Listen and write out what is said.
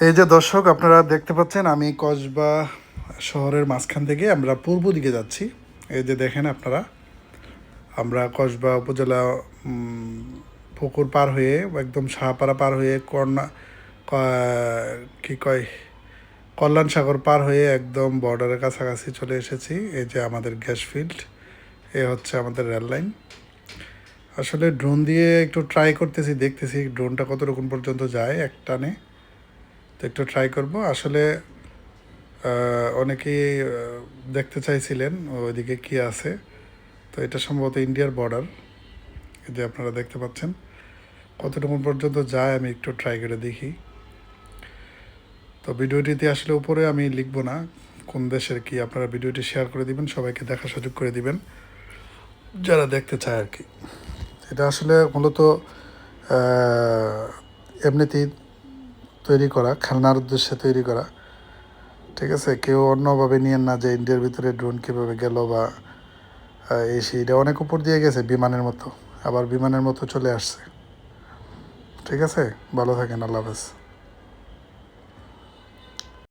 এই যে দর্শক, আপনারা দেখতে পাচ্ছেন, আমি কসবা শহরের মাঝখান থেকে আমরা পূর্ব দিকে যাচ্ছি। এই যে দেখেন আপনারা, আমরা কসবা উপজেলা পুকুর পার হয়ে, একদম শাহপাড়া পার হয়ে, কর্ণা, ক- কি কয়, কল্যাণ সাগর পার হয়ে একদম বর্ডারের কাছাকাছি চলে এসেছি। এই যে আমাদের গ্যাস ফিল্ড, এ হচ্ছে আমাদের রেল লাইন। আসলে ড্রোন দিয়ে একটু ট্রাই করতেছি, দেখতেছি ড্রোনটা কত রকম পর্যন্ত যায় এক টানে। তো একটু ট্রাই করব। আসলে অনেকেই দেখতে চাইছিলেন ওইদিকে কি আছে। তো এটা সম্ভবত ইন্ডিয়ার বর্ডার যে আপনারা দেখতে পাচ্ছেন। কতটুকু পর্যন্ত যায় আমি একটু ট্রাই করে দেখি। তো ভিডিওটিতে আসলে উপরে আমি লিখব না, কোন দেশের কি আপনারা ভিডিওটি শেয়ার করে দিবেন, সবাইকে দেখার সুযোগ করে দিবেন, যারা দেখতে চায় আর কি। এটা আসলে মূলত এমনিতেই তৈরি করা, খেলনার উদ্দেশ্যে তৈরি করা। ঠিক আছে? কেউ অন্যভাবে নিয়ে না যে ইন্ডিয়ার ভিতরে ড্রোন কীভাবে গেল বা এই সেইটা অনেক উপর দিয়ে গেছে বিমানের মতো। আবার বিমানের মতো চলে আসছে। ঠিক আছে? ভালো থাকেন, আল্লাহ হাফেজ।